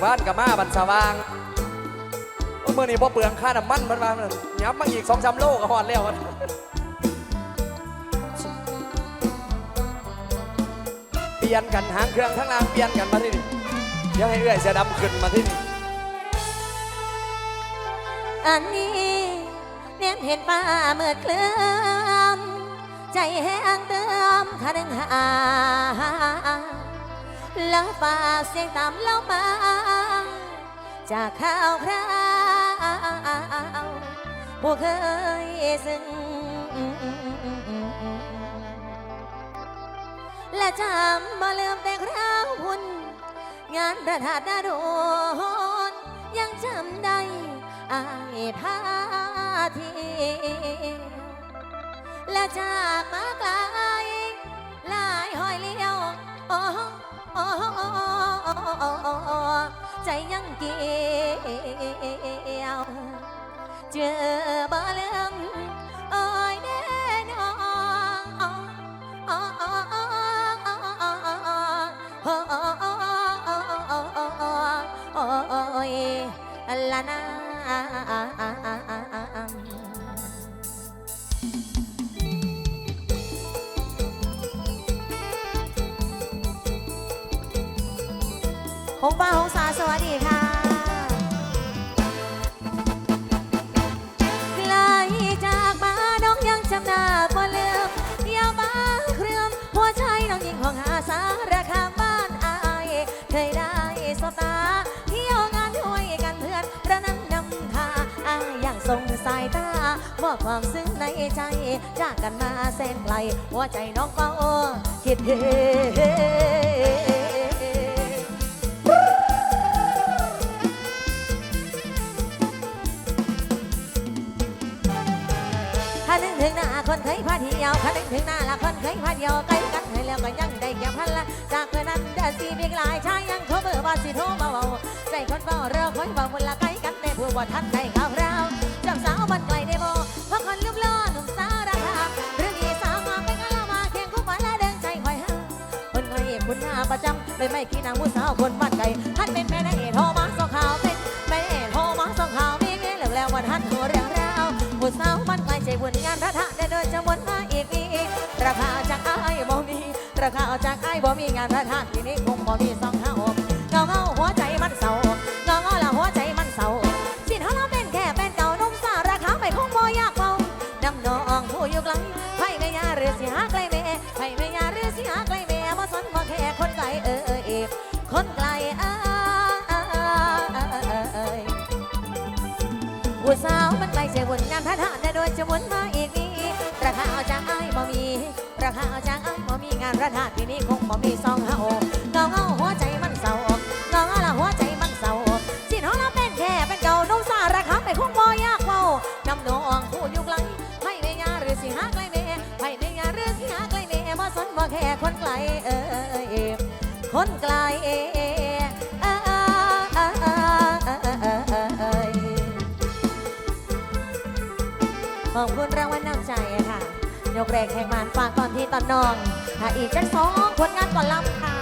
อบ้านกับมาบันสว่างเมื่อนี้พอเปลืองค่าน้ำมันมันมายับมาอีกสองสามโลก็หอดแล้วเปลี่ยนกันหางเครื่องทั้งรางเปลี่ยนกันมาที่นี่เดี๋ยวให้เอื้อยเสียดำขึ้นมาที่นี่อันนี้เน้นเห็นป้าเมื่อเคลื่อมใจแห้งเติมขาดึงหาแล้วฝาเสียงตามเล่ามาจากข่าวคราวผู้เคยซึ้งและจำบ่ลืมแต่คราวพุ่นงานประทาดนาโดนยังจำได้อายพาทีและจากมาไกลลายหอยเลี้ยวอ้โอ้ ใจยังเกี่ยว เจอบ่ลืมโอ้ย ส่งสายตามอบความซึ้งในใจจากกันมาแสนไกล หัวใจน้องเฝ้าคิดถึงถ้านึกถึงหน้าคนเคยพาเที่ยวถ้านึกถึงหน้าละคนเคยพาเที่ยวใกล้กันให้แล้วก็ยังได้แก่พันละจากเมื่อนั้นเดือนสี่มีหลายชายยังโทรเบอร์ว่าสิโทรมาเบาใจคนเบาเรือคอยเบาเวลาใกล้กันได้ผู้บ่ทันได้ข่าวร มันไกลได้บ่เพราะคนรูปหล่อหนุ่มสาวราคาเรื่องนี้สาวมาเป็นกันละมาเคียงคู่มาและเดินใจคอยห้าคนเคยคุณหน้าประจำเลยไม่กี่นางผู้สาวคนบ้านไกลท่านเป็นแม่นางเอกโทรมาส่งข่าวเป็นแม่นางเอกโทรมาส่งข่าวมีเมียเหลือแล้ววันทันโทรเรื่องราวผู้สาวมันไกลใจบุญงานพระธาตุได้เดินจะวนมาอีกนี้ราคาจากไอ้บ่มีราคาจากไอ้บ่มีงานพระธาตุที่นี้คงบ่มีสองเท่า ผู้สาวมันไกลเสียวนงานพระธาตุได้โดยจะวนมาอีกนี้ราคาเอาจากไอ้บ่มี ราคาเอาจากไอ้บ่มีงานพระธาตุที่นี่คงบ่มีสองเฮาเงาเงาหัวใจมันเศร้าเงาเงาละหัวใจมันเศร้าสินเฮาเราเป็นแค่เป็นเก่านุ่มสาราคาไม่คงบ่อยากเว้านำนองผู้อยู่ไกลให้ไม่ยาหรือสิหาไกลแม่ให้ไม่ยาหรือสิหาไกลแม่บ่สนบ่แค่คนไกลเออคนไกลเออ ขอบคุณรางวัลน้ำใจค่ะ ยกแรงแข่งมานฝากตอนที่ตอนนองถ้าอีกจังสองผลงานก่อนลำค่ะ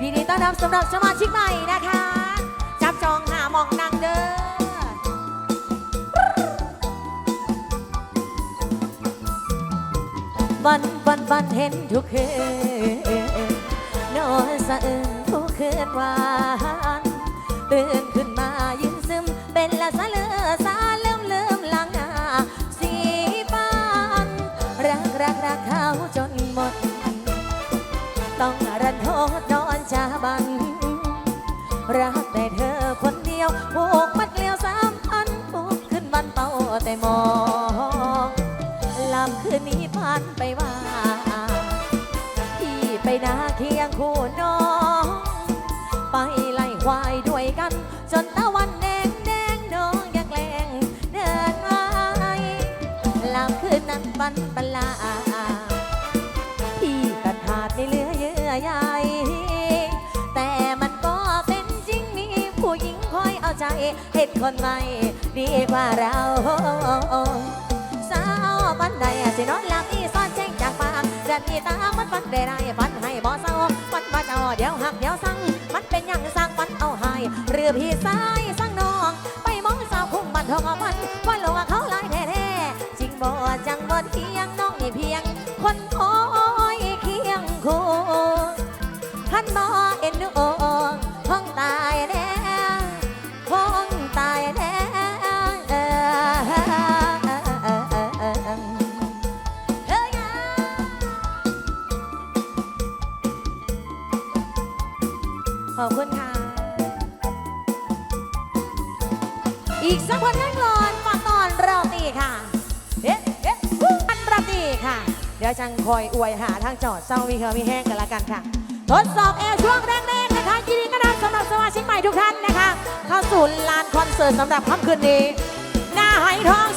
ดีดีต้อนรับสำหรับสมาชิกใหม่นะคะ จับจองหามองนางเด้อ วันวันวันเห็นทุกคืนนอนสะอื้นทุกคืนวานตื่นขึ้นมายื อเยื่อใยแต่มันก็เป็นจริงมีผู้หญิงคอยเอาใจเห็นคนใหม่ดีกว่าเราสินอนหลับอีซ่อนแจ้งจากปากเดือนนี้ตามันฟันได้ไรฟันให้บ่เศร้าฟันว่าเจ้าเดี๋ยวหักเดี๋ยวสั่งมันเป็นยังสร้างฟันเอาให้หรือพี่สายสั่งน้อง ไปมองสาวคุ้มบันทองมันว่าโลกเขาลายแท้ๆจริงบ่จังบ่เที่ยงน้องนี่เพียง คนคอ คอยอวยหาทางจอดเศร้ามีเฮอมีแห้งกันละกันค่ะ ทดสอบแอลช่วงแรกๆนะคะยินดีต้อนรับสำหรับสมาชิกใหม่ทุกท่านนะคะ เข้าสู่ลานคอนเสิร์ตสำหรับค่ำคืนนี้ หน้าไหทอง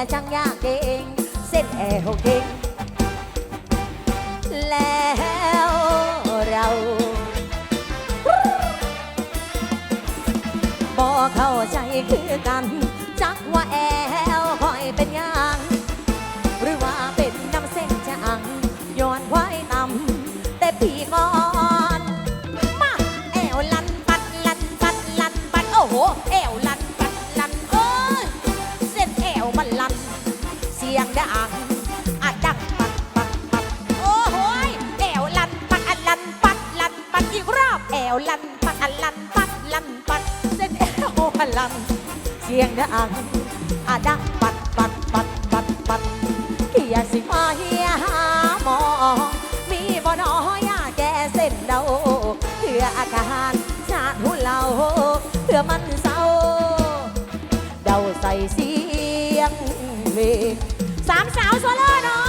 และช่างยากเก่งเส้นแอวเก่งแล้วเราบ่เข้าใจคือกัน จักว่าแอลคอยเป็นยา ส่เสียงเพลงสามสาวโซโล่หน่อ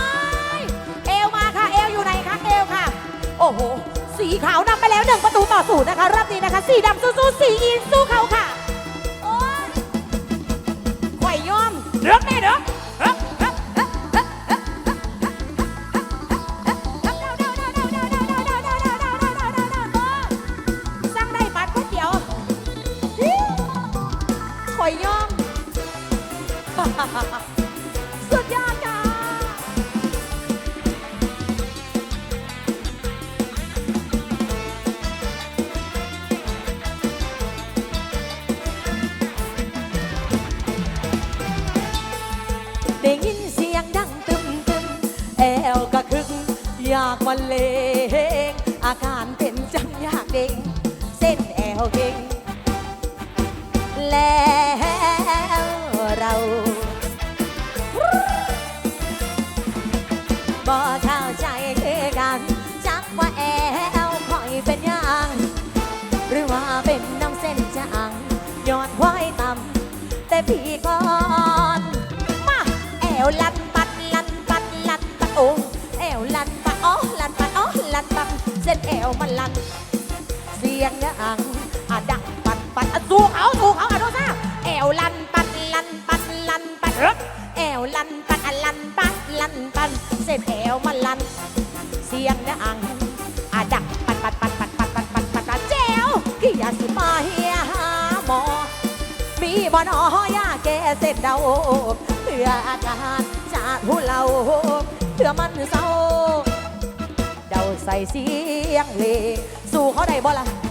ย เอวมาค่ะ เอวอยู่ไหนคะเอวค่ะ โอ้โห สีขาวนำไปแล้วหนึ่งประตูต่อศูนย์นะคะรอบนี้นะคะ สีดำสู้ๆสีอินสู้เขาค่ะ โอ้ยข่อยยอมเดือกแม่เด้อ สุดยอดค่ะ ได้ยินเสียงดังตึมตึมแอลก็คึก อยากบรรเลงอาการเป็นจังอยากเด้งเส้นแอลเก่งแล้ว สูเขาสูเขาอะโดซ่าแอวลันปัดลันปัดลันปัดเอ๊ะแอวลันปัดอะลันปัดลันปัดเส้นแอวมันลัน เสียงดังอะดังปัดปัดปัดปัดปัดปัดปัดปัดปัดแจ๋วพี่อยากสิมาเฮียหาหมอมีบ่นอยาแก้เส้นเดาเพื่ออาการจากหูเราเพื่อมันเศร้าเดาใส่เสียงเพลงสู้เขาได้บ่ล่ะ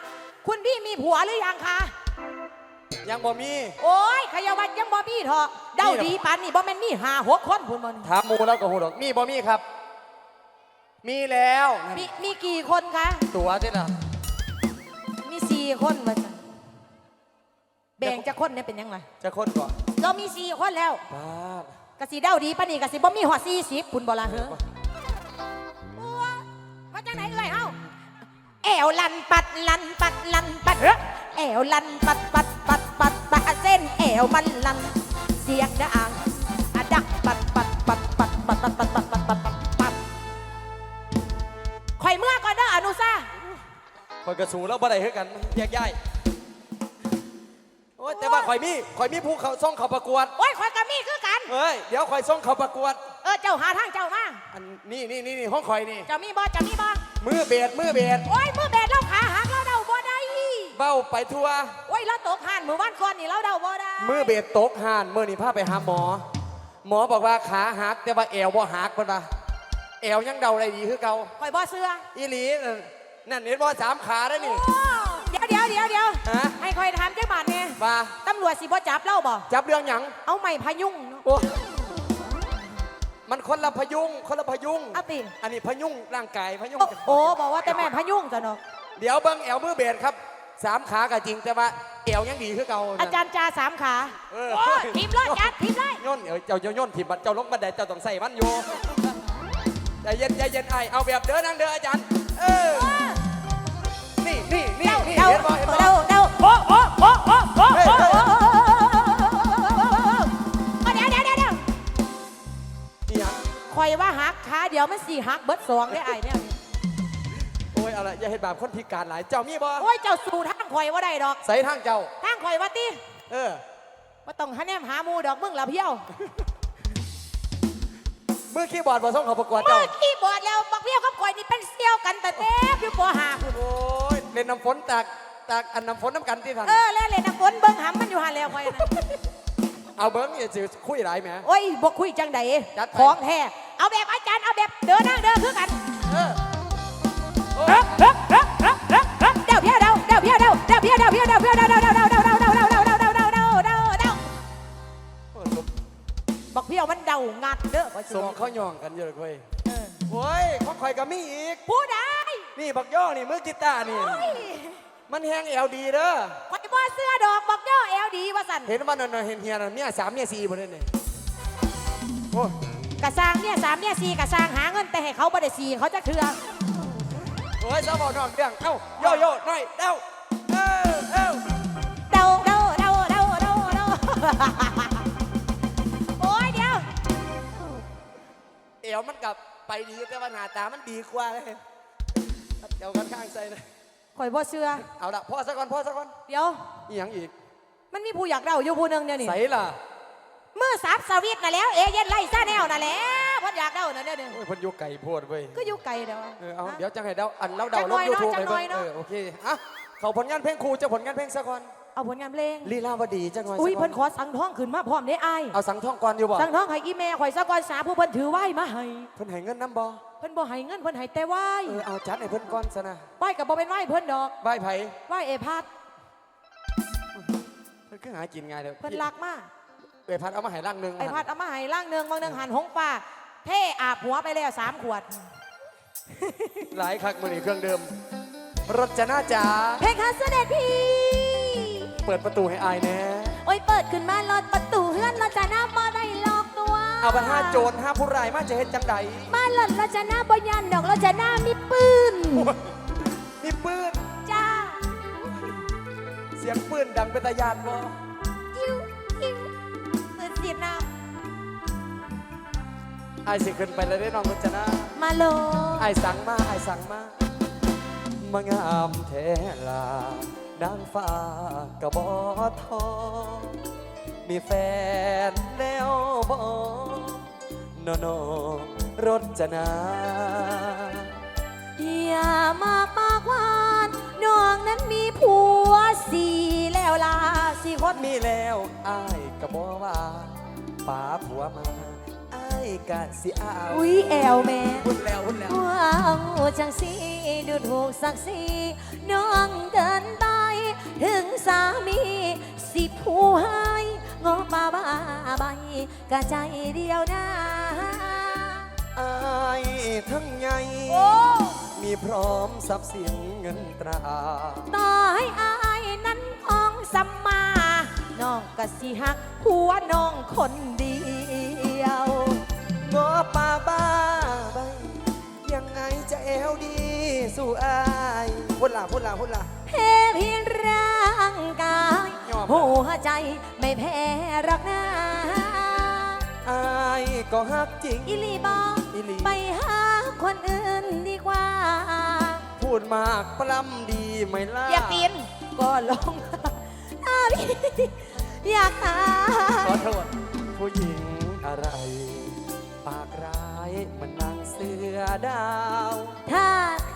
คุณพี่มีผัวหรือยังคะ ยังบ่มี โอ้ยขยาวัดยังบ่มีเถอะเด้ามีเหรอดีปานนี่บ่แม่นมีหาหกคนพุ่นบ่นถามหมูแล้วก็หูดอกมีบ่มีครับ มีแล้วมีมีกี่คนคะ ตัวที่น่ะมีสี่คนว่าจ้ะแบ่งจะคนเนี่ยเป็นยังไงจะคนก่อนเรามีสี่คนแล้วป้าดกะสีเด้าดีปะนี่กะสีบ่มีหัวสี่สิบคุณบอลาเหรอมาจากไหนเอ่ยเอ้า แอวลันปัดลันปัดลันปัดแอวลันปัดปัดปัดปัดปัดเส้นแอวมันลัน เสียงดังอะดักปัดปัดปัดปัดปัดปัดปัดปัดปัดปัดปัดปัดข่อยเมื่อก่อนเด้ออนุซาคอยกระสูแล้วบ่ได้เฮกันแยกย้ายโอ้ยแต่ว่าข่อยมีข่อยมีผู้เขาส่งเขาประกวดโอ้ยข่อยกับมีคือกัน เฮ้ยเดี๋ยวข่อยส่งเขาประกวด เออเจ้าหาทางเจ้ามาอันนี่นี่นี่นี่ห้องข่อยนี่เจ้ามีบ่เจ้ามีบ่มือเบียดมือเบียดโอ้ย เบ้าไปทั่ว โอ้ยเราตกหันมือวันก่อนนี่เราเดาบ่ได้มือเบียดตกห่านมือนี่พาไปหาหมอ หมอบอกว่าขาหักแต่ว่าแอวบ่หักเพิ่นว่าแอวยังเดาได้ดีคือเก่าข่อยบ่เสื้ออีหลีนั่นนั่นเห็นว่าสามขาได้นี่ โอ้เดี๋ยวเดี๋ยวเดี๋ยวเดี๋ยวฮะ ให้ข่อยถามจังบาทเนี่ยมาตำรวจสิบ่จับเราบ่จับเรื่องหยังเอาไม้พยุงเนาะ โอ้มันคนละพยุงคนละพยุงเอาติ อันนี้พยุงร่างกายพยุงโอ้โอ้บอกว่าแต่แม่พยุงจ้ะเนาะเดี๋ยวเบิ้งแอวมือเบียดครับ สามขาก็จริงแต่ว่าแอวยังดีคือเก่านะอาจารย์จาสามขาเออโอ้ยทีมรอดจัดทีมเลยย่นเออเจ้าเจ้าย่นถิ่มบัดเจ้าลงบันไดเจ้าต้องใส่มันอยู่ใจเย็นใจเย็นไอเอาแบบเดินนั่งเดินอาจารย์เออนี่นี่นี่เดานี่เดาเห็นบ่เห็นบ่เดาเดาโอ้โอ้โอ้โอ้โอ้เฮ้ยโอ้เฮ้ยโอ้เดี๋ยวเดี๋ยวเดี๋ยวเดี๋ยวนี่หยังข่อยว่าหักขาเดี๋ยวมันสี่หักเบิดสองได้ไอ้เนี่ยโอ้ยเอาละอย่าเห็นบาปคนพิการหลาย เจ้ามีบ่โอ้ยเจ้าสู่ทางข่อยว่าได้ดอก ใส่ทางเจ้า ทางข่อยว่าติเออว่าต้องหาแนมหาหมูดอกมึงละเพี้ยวมือคีย์บอร์ดบ่ส่งเขาประกวดเมื่เจ้าอกี้บอดแล้วบักเพี้ยวกับข่อยนี่เป็นเซี่ยวกันแต่เต็มอยู่ปหาคุณโอ้ยเล่นน้ำฝนตากตากอันน้ำฝนน้ำกันที่ทันเออเล่นเล่นน้ำฝนเบิ่งหำมันอยู่หันแล้วข่อยนะเอาเบิ้งอย่าสิคุยหลายแหม โอ้ยบ่คุยจังใดจัดไป ของแท้เอาแบบอาจารย์เอาแบบเดินนั่งเดินคือกัน เออโอ้ เดาเพี้ยเดาเดาเพี้ยเดาเดาเพี้ยเดาเพี้ยเดาเพี้ยเดาเดาเดาเดาเดาเดาเดาเดาเดาเดาเดาเดาเดาเดาเดาโอ้ยบักเพี้ยมันเดางัดเด้อสมเขาย่องกันเยอะเลยเว้ยเออโอ้ยของข่อยก็มีอีกผู้ใดนี่บักย่อนี่มือกีตาร์นี่มันแห้งเอวดีเด้อข่อยบ่เสื้อดอกบักย่อแอลดีว่าสั่นเห็นมันนั่นเห็นเฮียนั่นเมียสามเมียสี่บ่ได้นี่โอ้ยกะสร้างเนี่ยสามเนี่ยสี่กระสร้างหาเงินแต่ให้เขาบ่ได้สี่เขาจะเถื่อ โอ้ยสาวบอกน้องเรื่องเอ้าโยโย่หน่อยเอ้าเอ้าเอ้าเดาเดาเดาเดาเดาเดาโอ้ยเดี๋ยวเอวมันกลับไปดีแต่ว่าหน้าตามันดีกว่าเลยเดี๋ยวกันข้างใส่เลยข่อยบ่เชื่อเอาละพ่อซะก่อนพ่อซะก่อนเดี๋ยวอีหยังอีก มันมีผู้อยากเดาอยู่ผู้หนึงเนี่ยนี่ใส่ล่ะ มือสับสวิตน่ะแล้ว เอเย็นไล่ซาแนวน่ะแหล้วเพิ่นอยากเดาน่ะเด้อเด้อโอ้ยเพันอยุไก่โพดเว้ย ก็อยู่ไกลเด้อเออเอาฮะเดี๋ยวจังให้เดาอันเราเดาจังหลน่งอยยูเนาะทูบจัไปงหน่เบิ่อยงเนาะเออโอเคอะเขาผลงานเพลงครูเจะผลงานเพลงซะก่อนเอาผลงานเพลง ลีลาวดีจังหน่อยอุ้ยซะก่เพิ่นขอสั่งท้องขึ้นมาพร้อมได้อายเอาสังท่องก่อนอยู่บ่สั่งท้องให้อีแม่ข่อยซะก่อนสาผู้เพิ่นถือไหว้มาให้เพิ่นให้เงินน้ำบ่เพิ่นบ่ให้เงินเพิ่นให้แต่ไหว้เออเอาจัดให้เพิ่นก่อนซะนะไหว้ก็บ่เป็นไหว้เพิ่นดอกบายไผไหว้เอพัดเพิ่นคือหากินง่ายเลยเพิ่นรักมากเอยพัดเอามาให้ร่างหนึงไอพัดเอามาให้ล่างหนึงบางหนึงหันหงฟ้าเท่อาบหัวไปแล้วสามขวด หลายคักมื้อนี้เครื่องเดิมรจนาจ๋าเพคะเสด็จพี่ เปิดประตูให้อายแน่โอ้ยเปิดขึ้นมาลอดประตูเฮือนเราจะหน้าบ่ได้หลอกตัวเอาไปห้าโจรห้าผู้ร้ายมาจะเฮ็ดจังใดมาหล่อนเราจะหน้าบ่ยันดอกเราจะหน้ามีปืนมีปืนจ้า เสียงปืนดังเป็นตะยานบ่ อายสิขึ้นไปเลยได้น้องรจนาำมาโลอายสั่งมาอายสั่งมามางามแท้ลานางฟ้ากระบอทอ มีแฟนแล้วบ่นอนรจนา อย่ามากปากหวานน้องนั้นมีผัวสี่แล้วล่ะสี่คน มีแล้วอายกระบอว่าป๋าผัวมาอาย กะสิเอาอุ้ยแอวแม่พุ่นแล้วพุ่นแล้วว้าวจังสีดูถูกศักดิ์ศรีน้องเดินไป ถึงสามี สิผู้ให้งอป่าบ้าใบกะใจเดียวนะอายทั้งใหญ่โอ้มีพร้อมทรัพย์สินเงินตราต่อให้อายนั้นของสัมมา น้องกะสิฮักหัวน้องคนเดียวงอ ป่าบ้าใบยังไงจะแอวดีสู่อายพุ่นล่ะพุ่นล่ะพุ่นล่ะแพ้เพียงร่างกายยอมหัวใจไม่แพ้รักหน้าอายก็ฮักจริงอิลีบอกอีหลีไปหาคนอื่นดีกว่า พูดมากปล้ำดีไหมล่ะอย่าปีนก็ลงอาพี่อยากหาขอโทษผู้หญิงอะไรปากร้ายเหมันนางเสือดาว ถ้า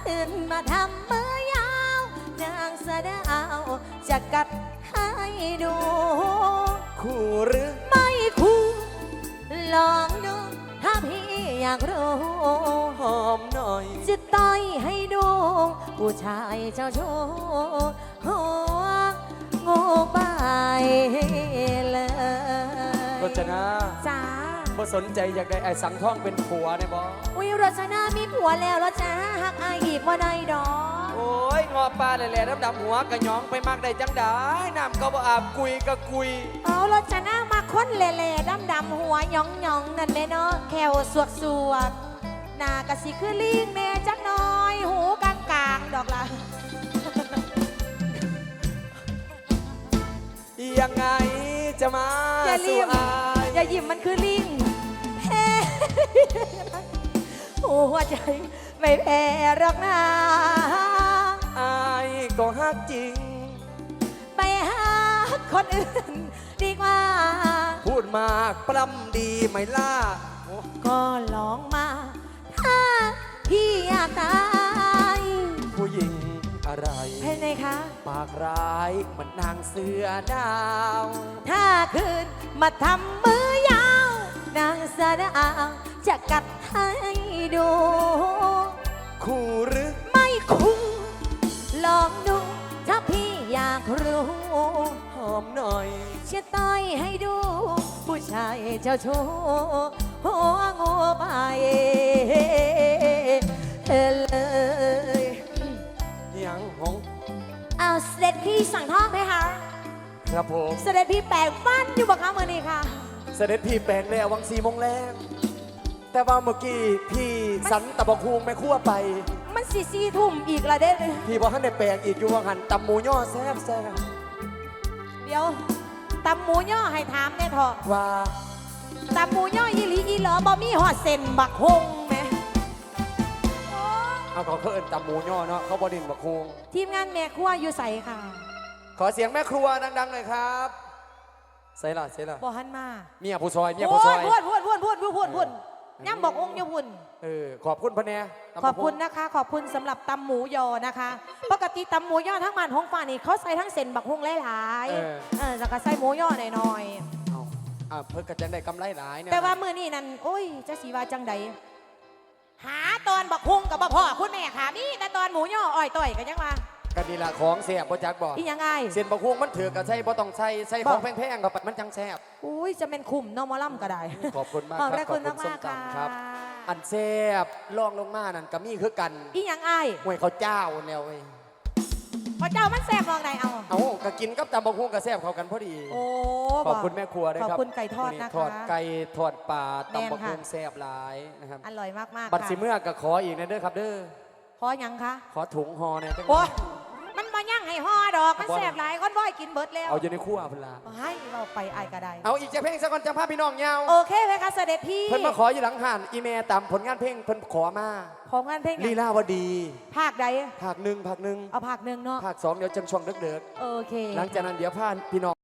ขึ้นมาทำมือยาว นางสะดาวจะกัดให้ดู คู่หรือไม่คู่ลองดู ถ้าพี่อยากรู้หอมหน่อย จะต่อยให้ดู ผู้ชายเจ้าชู้หัวงูไปเลยรจนาจ้า บ่สนใจอยากได้ไอ้สังท่องเป็นผัวเนี่ยบออุ้ยรจนามีผัวแล้วรจนาหักอายอีกว่าได้ดอกโอ้ยงอปลาแหล่ๆดำๆหัวกระหยองไปมากได้จังได้น้ำก็บ่อาบกุยก็กุย เอารจนามาค้นเล่ๆดำๆหัวหยองหยองๆนั่นแม่เนาะแควสวกสวกๆหน้ากะสิคือลิงแม่จักหน้อย หูกลางกลางๆดอกละยังไงจะมาอย่าสู่ลิ้มอาย อย่ายิ้มมันคือลิงเฮ้หัวใจไม่แพ้หรอกนะอายก็ฮักจริง ไปหาคนอื่นดีกว่า พูดมากปล้ำดีไหมล่ะโอ้ก็ลองมา ปากร้ายเหมันนางเสือดาว ถ้าคืนมาทำมือยาว นางเสะดาวจะกัดให้ดู คู่หรือไม่คุ้มลองดู ถ้าพี่อยากรู้ หอมหน่อยจะต่อยให้ดู ผู้ชายเจ้าชู้หัวงูไปเลยยังหงเอาเสด็จพี่สั่งท้องไหมคะครับผม เสด็จพี่แปลงฟันอยู่บักคะมือนี้ค่ะ เสด็จพี่แปลงแล้ววังสีโมงแรงแต่ว่าเมื่อกี้พี่สันตะบกฮูงแม่ครั่วไป มันสีซีทุ่มอีกละเด้พี่บอกท่านได้แปลงอีกอยู่ว่าหันตำหมูย่อแซ่บแซ่บเดี๋ยวตำหมูย่อให้ถามแน่เถอะว่าตำหมูย่ออีหลีอีเหลอบ่มีหอดเส้นบักฮงไหม เอาเขาเขาเอินตำหมูย่อเนาะเขาบดินบักฮูงทีมงานแม่ครัวอยู่ใส่ค่ะขอเสียงแม่ครัวดังๆหน่อยครับใส่ละใส่ละบ่หันมาเมียผู้ซอยเมียพูผู้ซดอยพูดพูดพูดพูดพูดพูดพูดเออย่ำบอกองค์อยาพุ่นเออขอบคุณพะแนตำขบัอกบหุ่งคุณนะคะ ขอบคุณสำหรับตำหมูยอนะคะ ปกติตำหมูยอทั้งมันหงฟ้านี่เขาใส่ทั้งเส้นบักฮงหลายๆเออแล้วก็ใส่หมูยอหน่อยเอาอะเพิ่งกระจังได้กำไรหลายเนี่ยๆแต่ว่ามือนี่นั่นโอ้ยจะสีว่าจังใด หาตอนบักฮงกับบ่พ่อคุณแม่ค่ะมีแต่ตอนหมูยออ้อยต่อยกันยังว่ากันนี่ละของเสียบบ่จักบ่อีหยังไง เส้นบักฮูงมันถือกระใส่บ่ต้องใส่ใส่บ่ของแพงๆเข้าไปมันจังแซ่บอุ้ยจะเป็นคุมเนอมอล่ำก็ได้ ขอบคุณมากขอบคพรัระบคุณขอบมากส้มากๆตำค่ะอันแซ่บลองลงมานั่นก็มีคือกันอีหยังไงห่วยเขาเจ้าแล้วเว้ย พระเจ้ามันแซ่บมองไหนเอา เอาก็กินกับตำบักฮูงก็แซ่บเข้ากันพอดี โอ้ขอบคุณแม่ครัวด้วยขอบครับคุณไก่ทอดวันะคะทอดไก่ทอดปลาแม่นตำบักค่ะฮูงแซ่บหลายนะครับ อร่อยมากๆบัตรค่ะสิเมื่อก็ขออีกนะเด้อครับเด้อพอหยังคะ ขอถุงห่อเนี่ยจังโอ้ยมันมาย่างให้ห่อดอกมันบ่แสบหลายคนบ่อยกินเบิดแล้วเอาอยู่ในครัวพุ่นละให้เราไปอายก็ได้เอาอีกจะเพลงสักก่อนจะพาพี่น้องยาวโอเคเพคะเสด็จพี่เพิ่นมาขออยู่หลังหันอีเมลตามผลงานเพลงเพิ่นขอมาของงานเพลงลีลาวดีภาคใดภาคหนึ่งภาคหนึ่งเอาภาคหนึ่งเนาะภาคสองเดี๋ยวจังช่วงเด็กโอเคๆหลังจากนั้นเดี๋ยวพาพี่น้อง